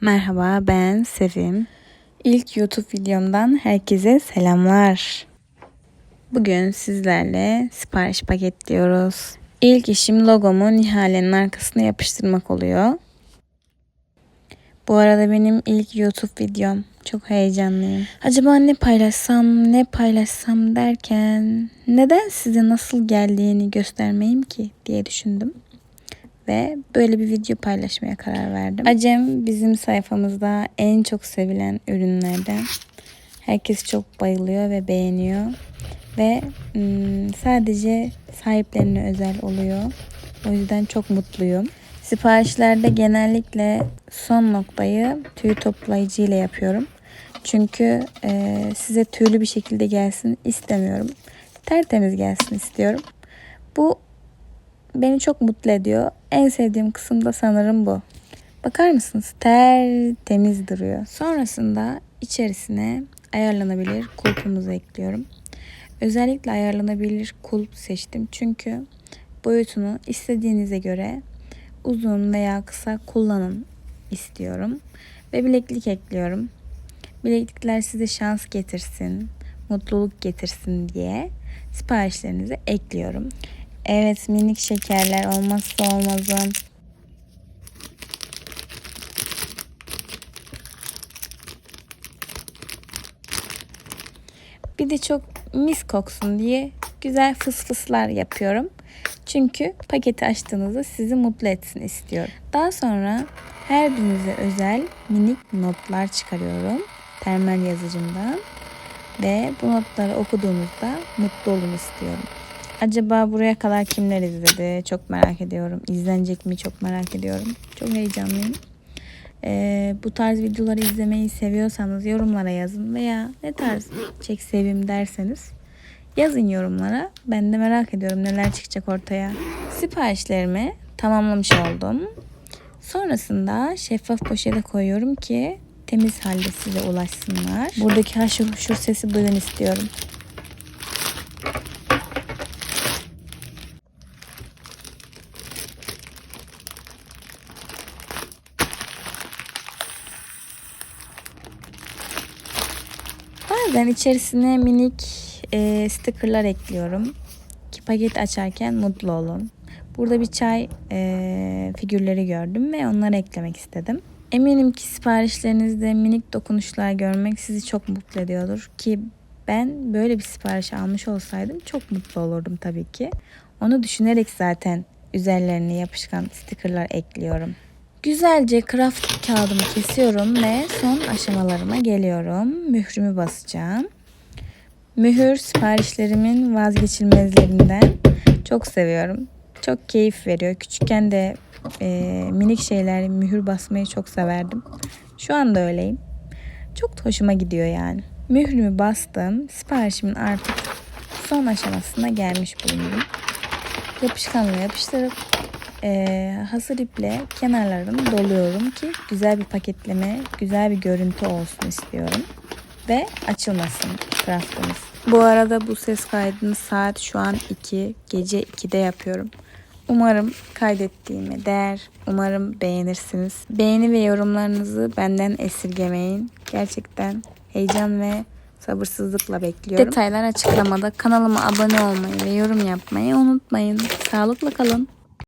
Merhaba ben Sevim. İlk YouTube videomdan herkese selamlar. Bugün sizlerle sipariş paketliyoruz. İlk işim logomu Nihale'nin arkasına yapıştırmak oluyor. Bu arada benim ilk YouTube videom. Çok heyecanlıyım. Acaba ne paylaşsam, ne paylaşsam derken neden size nasıl geldiğini göstermeyeyim ki diye düşündüm ve böyle bir video paylaşmaya karar verdim. Acem bizim sayfamızda en çok sevilen ürünlerden. Herkes çok bayılıyor ve beğeniyor. Ve ım, sadece sahiplerine özel oluyor. O yüzden çok mutluyum. Siparişlerde genellikle son noktayı tüy toplayıcı ile yapıyorum. Çünkü e, size tüylü bir şekilde gelsin istemiyorum. Tertemiz gelsin istiyorum. Bu beni çok mutlu ediyor. En sevdiğim kısım da sanırım bu. Bakar mısınız? Tertemiz duruyor. Sonrasında içerisine ayarlanabilir kulpumuzu ekliyorum. Özellikle ayarlanabilir kulp seçtim. Çünkü boyutunu istediğinize göre uzun veya kısa kullanın istiyorum. Ve bileklik ekliyorum. Bileklikler size şans getirsin, mutluluk getirsin diye siparişlerinizi ekliyorum. Evet minik şekerler olmazsa olmazım. Bir de çok mis koksun diye güzel fısfıslar yapıyorum. Çünkü paketi açtığınızda sizi mutlu etsin istiyorum. Daha sonra her birinize özel minik notlar çıkarıyorum. Termal yazıcımdan. Ve bu notları okuduğunuzda mutlu olun istiyorum. Acaba buraya kadar kimler izledi? Çok merak ediyorum. İzlenecek mi? Çok merak ediyorum. Çok heyecanlıyım. Ee, bu tarz videoları izlemeyi seviyorsanız yorumlara yazın veya ne tarz çek sevim derseniz yazın yorumlara. Ben de merak ediyorum neler çıkacak ortaya. Siparişlerimi tamamlamış oldum. Sonrasında şeffaf poşete koyuyorum ki temiz halde size ulaşsınlar. Buradaki haşır huşur sesi duyun istiyorum. Bazen içerisine minik e, stickerlar ekliyorum. Ki paket açarken mutlu olun. Burada bir çay e, figürleri gördüm ve onları eklemek istedim. Eminim ki siparişlerinizde minik dokunuşlar görmek sizi çok mutlu ediyordur. Ki ben böyle bir sipariş almış olsaydım çok mutlu olurdum tabii ki. Onu düşünerek zaten üzerlerine yapışkan stickerlar ekliyorum. Güzelce craft kağıdımı kesiyorum ve son aşamalarıma geliyorum. Mührümü basacağım. Mühür siparişlerimin vazgeçilmezlerinden. Çok seviyorum. Çok keyif veriyor. Küçükken de e, minik şeyler mühür basmayı çok severdim. Şu anda öyleyim. Çok hoşuma gidiyor yani. Mührümü bastım. Siparişimin artık son aşamasına gelmiş bulundum. Yapışkanla yapıştırıp e, hasır iple kenarlarını doluyorum ki güzel bir paketleme, güzel bir görüntü olsun istiyorum. Ve açılmasın craftımız. Bu arada bu ses kaydını saat şu an 2, gece 2'de yapıyorum. Umarım kaydettiğime değer. Umarım beğenirsiniz. Beğeni ve yorumlarınızı benden esirgemeyin. Gerçekten heyecan ve sabırsızlıkla bekliyorum. Detaylar açıklamada. Kanalıma abone olmayı ve yorum yapmayı unutmayın. Sağlıkla kalın.